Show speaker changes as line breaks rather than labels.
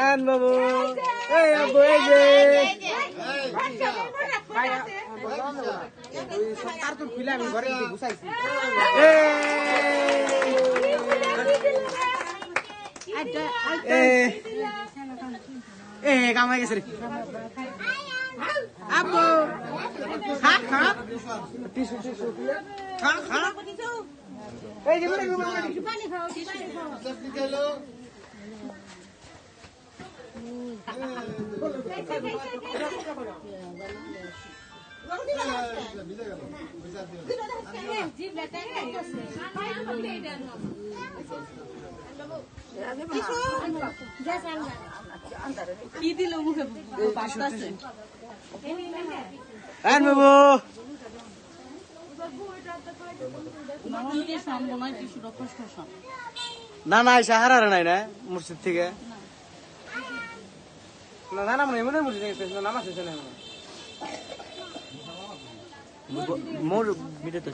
আন বাবু এই আব্বু এই যে কার্টুন খুলে আমি ঘরে গিয়ে ঘুষাইছি এ কামাই গেছে রে আব্বু
কি দিল মুখে? বাতাসে
আন বাবু।
টিস্যুটা কষ্ট সামনে
না না আইসা হারারে নাই না মসজিদ থেকে। না না না মনে মনে মসজিদ থেকে শেষে নাই মনে মোর ভিডিও তো